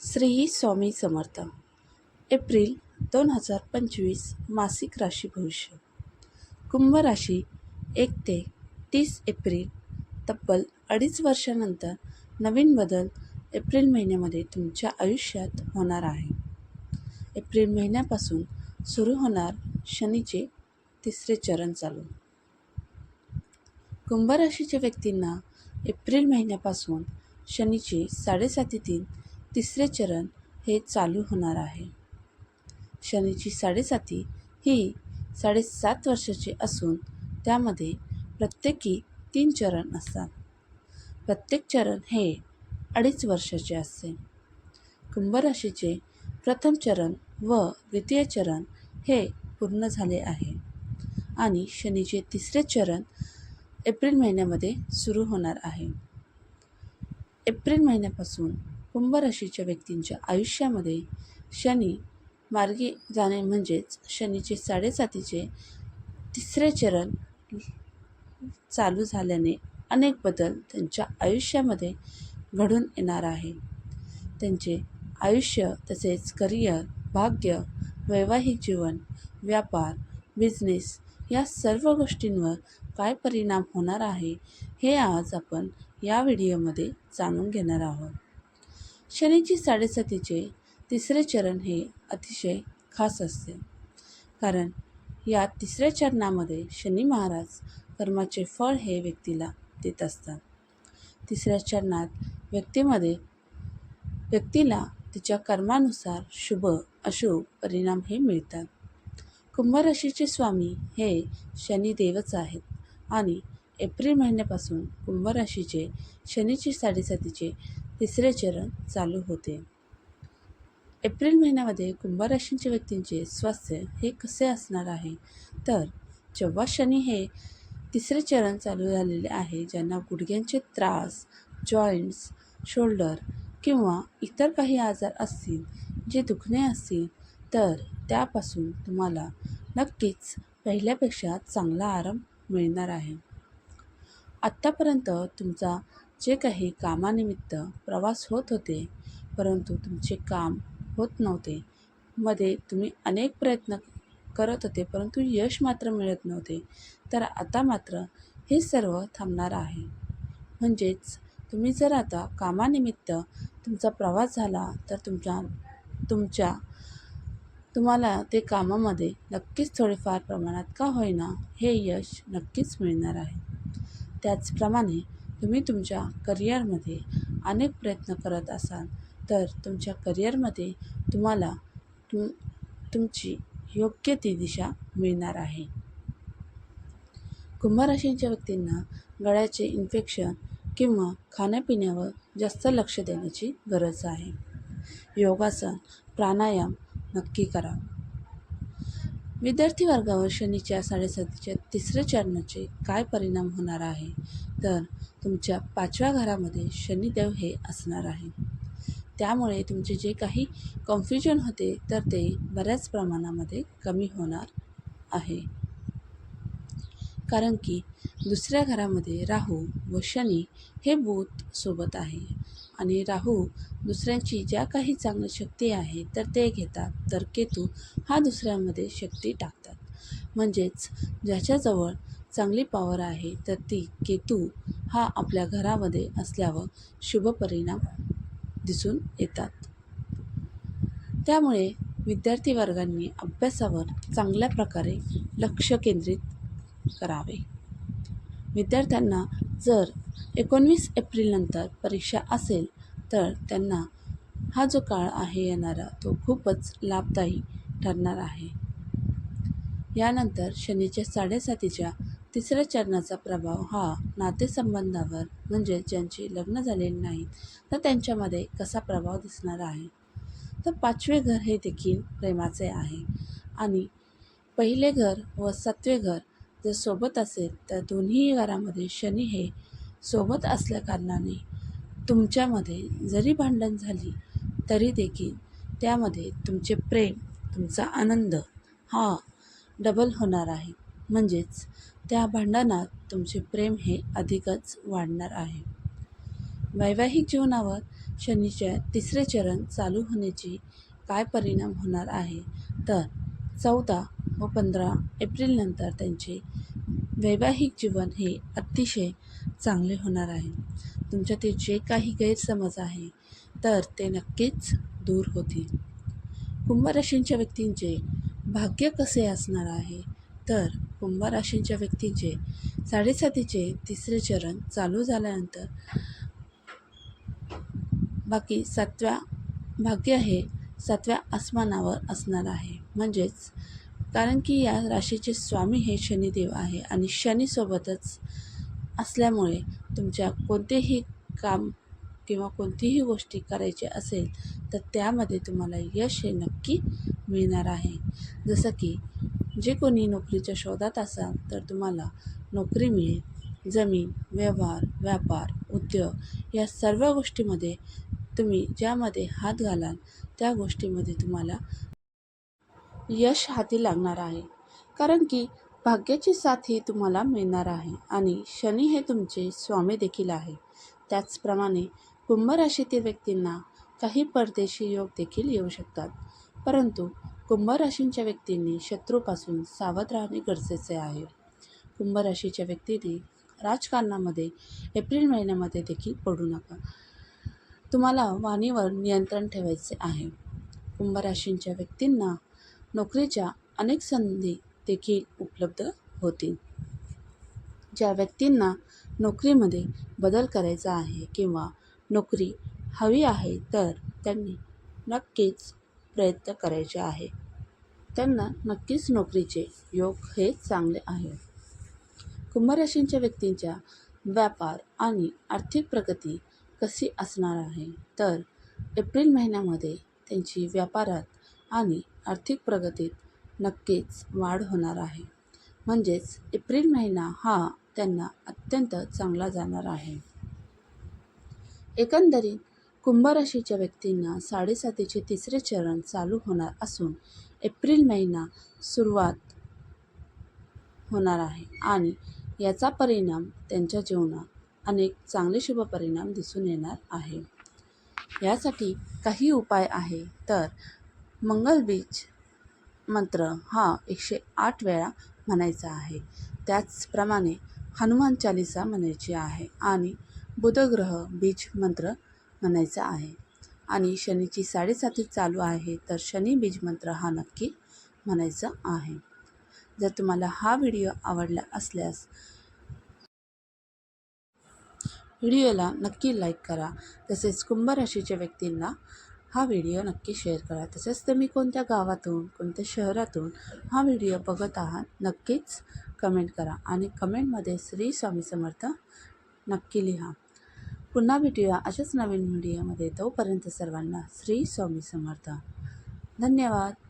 Shri Swami Samarth. April दोन हजार पंचवीस मासिक राशी भविष्य. कुंभ राशी एक ते तीस एप्रिल. तब्बल अडीच वर्षानंतर नवीन बदल एप्रिल महिन्यामध्ये तुमच्या आयुष्यात होणार आहे. एप्रिल महिन्यापासून सुरू होणार शनीचे तिसरे चरण चालू. कुंभ राशीच्या व्यक्तींना एप्रिल महिन्यापासून शनीचे साडेसातीतील तिसरे चरण हे चालू होणार आहे. शनीची साडेसाती ही साडेसात वर्षाची असून त्यामध्ये प्रत्येकी तीन चरण असतात. प्रत्येक चरण हे अडीच वर्षाचे असते. कुंभराशीचे प्रथम चरण व द्वितीय चरण हे पूर्ण झाले आहे आणि शनीचे तिसरे चरण एप्रिल महिन्यामध्ये सुरू होणार आहे. एप्रिल महिन्यापासून कुंभ राशीच्या व्यक्तींच्या आयुष्यामध्ये शनी मार्गी जाणे म्हणजेच शनीचे साडेसातीचे तिसरे चरण चालू झाल्याने अनेक बदल त्यांच्या आयुष्यामध्ये घडून येणार आहे. त्यांचे आयुष्य तसेच करिअर भाग्य वैवाहिक जीवन व्यापार बिझनेस या सर्व गोष्टींवर काय परिणाम होणार आहे हे आज आपण या व्हिडिओमध्ये जाणून घेणार आहोत. शनीची साडेसातीचे तिसरे चरण हे अतिशय खास असते. कारण या तिसऱ्या चरणामध्ये शनी महाराज कर्माचे फळ हे व्यक्तीला देत असतात. तिसऱ्या चरणात व्यक्तीमध्ये व्यक्तीला तिच्या कर्मानुसार शुभ अशुभ परिणाम हे मिळतात. कुंभराशीचे स्वामी हे शनिदेवच आहेत आणि एप्रिल महिन्यापासून कुंभराशीचे शनीची साडेसातीचे तिसरे चरण चालू होते. एप्रिल महिन्यामध्ये कुंभराशींच्या व्यक्तींचे स्वास्थ्य हे कसे असणार आहे? तर जेव्हा शनी हे तिसरे चरण चालू झालेले आहे ज्यांना गुडघ्यांचे त्रास जॉईंट्स शोल्डर किंवा इतर काही आजार असतील जे दुखणे असतील तर त्यापासून तुम्हाला नक्कीच पहिल्यापेक्षा चांगला आराम मिळणार आहे. आत्तापर्यंत तुमचा जे काही कामानिमित्त प्रवास होत होते परंतु तुमचे काम होत नव्हते. मध्ये तुम्ही अनेक प्रयत्न करत होते परंतु यश मात्र मिळत नव्हते. तर आता मात्र हे सर्व थांबणार आहे. म्हणजेच तुम्ही जर आता कामानिमित्त तुमचा प्रवास झाला तर तुमच्या तुमच्या तुम्हाला ते कामामध्ये नक्कीच थोडेफार प्रमाणात का होईना हे यश नक्कीच मिळणार आहे. त्याचप्रमाणे तुम्ही तुमच्या करिअरमध्ये अनेक प्रयत्न करत असाल तर तुमच्या करिअरमध्ये तुम्हाला तु तुमची योग्य ती दिशा मिळणार आहे. कुंभराशींच्या व्यक्तींना गळ्याचे इन्फेक्शन किंवा खाण्यापिण्यावर जास्त लक्ष देण्याची गरज आहे. योगासन प्राणायाम नक्की करा. विद्यार्थी वर्गावर शनीच्या साडेसातीच्या तिसऱ्या चरणाचे काय परिणाम होणार आहे? तर तुमच्या पाचव्या घरामध्ये शनिदेव हे असणार आहे. त्यामुळे तुमचे जे काही कन्फ्युजन होते तर ते बऱ्याच प्रमाणामध्ये कमी होणार आहे. कारण की दुसऱ्या घरामध्ये राहू व शनी हे बुध सोबत आहे आणि राहू दुसऱ्यांची ज्या काही चांगल्या शक्ती आहे तर ते घेतात तर केतू हा दुसऱ्यामध्ये शक्ती टाकतात. म्हणजेच ज्याच्याजवळ चांगली पॉवर आहे तर ती केतू हा आपल्या घरामध्ये असल्यावर शुभ परिणाम दिसून येतात. त्यामुळे विद्यार्थी वर्गांनी अभ्यासावर चांगल्या प्रकारे लक्ष केंद्रित करावे. विद्यार्थ्यांना जर एकोणवीस एप्रिलनंतर परीक्षा असेल तर त्यांना हा जो काळ आहे येणारा तो खूपच लाभदायी ठरणार आहे. यानंतर शनीच्या साडेसातीच्या तिसऱ्या चरणाचा प्रभाव हा नातेसंबंधावर म्हणजे ज्यांचे लग्न झालेले नाही तर त्यांच्यामध्ये कसा प्रभाव दिसणार आहे? तर पाचवे घर हे देखील प्रेमाचे आहे. आणि पहिले घर व सातवे घर जर सोबत असेल तर दोन्ही घरामध्ये शनी हे सोबत असल्याकारणाने तुमच्यामध्ये जरी भांडण झाली तरी देखील त्यामध्ये तुमचे प्रेम तुमचा आनंद हा डबल होणार आहे. म्हणजेच त्या भांडणात तुमचे प्रेम हे अधिकच वाढणार आहे. वैवाहिक जीवनावर शनीच्या तिसरे चरण चालू होण्याची काय परिणाम होणार आहे? तर चौदा व पंधरा एप्रिलनंतर त्यांचे वैवाहिक जीवन हे अतिशय चांगले होणार आहे. तुमच्यातील जे काही गैरसमज आहे तर ते नक्कीच दूर होतील. कुंभराशींच्या व्यक्तींचे भाग्य कसे असणार आहे? तर कुंभ राशींच्या व्यक्तींचे साडेसातीचे तिसरे चरण चालू झाल्यानंतर बाकी सातव्या भाग्य हे सातव्या आसमानावर असणार आहे. म्हणजेच कारण की या राशीचे स्वामी हे शनिदेव आहे आणि शनीसोबतच असल्यामुळे तुमच्या कोणतेही काम किंवा कोणतीही गोष्टी करायची असेल तर त्यामध्ये तुम्हाला यश हे नक्की मिळणार आहे. जसं की जे कोणी नोकरीच्या शोधात असाल तर तुम्हाला नोकरी मिळेल. जमीन व्यवहार व्यापार उद्योग या सर्व गोष्टीमध्ये तुम्ही ज्यामध्ये हात घालाल त्या गोष्टीमध्ये तुम्हाला यश हाती लागणार आहे. कारण की भाग्याची साथ ही तुम्हाला मिळणार आहे आणि शनी हे तुमचे स्वामी देखील आहे. त्याचप्रमाणे कुंभ राशीतील व्यक्तींना काही परदेशी योग देखील येऊ शकतात. परंतु कुंभ राशींच्या व्यक्तींनी शत्रूपासून सावध राहणे गरजेचे आहे. कुंभ राशीच्या व्यक्तींनी राजकारणामध्ये एप्रिल महिन्यामध्ये देखील पडू नका. तुम्हाला वाणीवर नियंत्रण ठेवायचे आहे. कुंभ राशींच्या व्यक्तींना नोकरीच्या अनेक संधी देखील उपलब्ध होतील. ज्या व्यक्तींना नोकरीमध्ये बदल करायचा आहे किंवा नोकरी हवी आहे तर त्यांनी नक्कीच प्रयत्न करायचे आहे. त्यांना नक्कीच नोकरीचे योग हे चांगले आहे. कुंभराशींच्या व्यक्तींच्या व्यापार आणि आर्थिक प्रगती कशी असणार आहे? तर एप्रिल महिन्यामध्ये त्यांची व्यापारात आणि आर्थिक प्रगतीत नक्कीच वाढ होणार आहे. म्हणजेच एप्रिल महिना हा त्यांना अत्यंत चांगला जाणार आहे. एकंदरीत कुंभ राशीच्या व्यक्तींना साडेसातीचे तिसरे चरण चालू होणार असून एप्रिल महिना सुरुवात होणार आहे आणि याचा परिणाम त्यांच्या जीवनात अनेक चांगले शुभ परिणाम दिसून येणार आहे. यासाठी काही उपाय आहे तर मंगल बीज मंत्र हा एकशे आठ वेळा म्हणायचा आहे. त्याचप्रमाणे हनुमान चालिसा म्हणायची आहे आणि बुधग्रह बीज मंत्र म्हणायचा आहे. आणि शनीची साडेसाती चालू आहे तर शनी बीजमंत्र हा नक्की म्हणायचा आहे. जर तुम्हाला हा व्हिडिओ आवडला असल्यास व्हिडिओला नक्की लाईक करा. तसेच कुंभ राशीच्या व्यक्तींना हा व्हिडिओ नक्की शेअर करा. तसेच तुम्ही कोणत्या गावातून कोणत्या शहरातून हा व्हिडिओ बघत आहात नक्कीच कमेंट करा. आणि कमेंटमध्ये श्री स्वामी समर्थ नक्की लिहा. पुन्हा भेटूया अशाच नवीन व्हिडिओमध्ये तोपर्यंत सर्वांना श्री स्वामी समर्थ. धन्यवाद.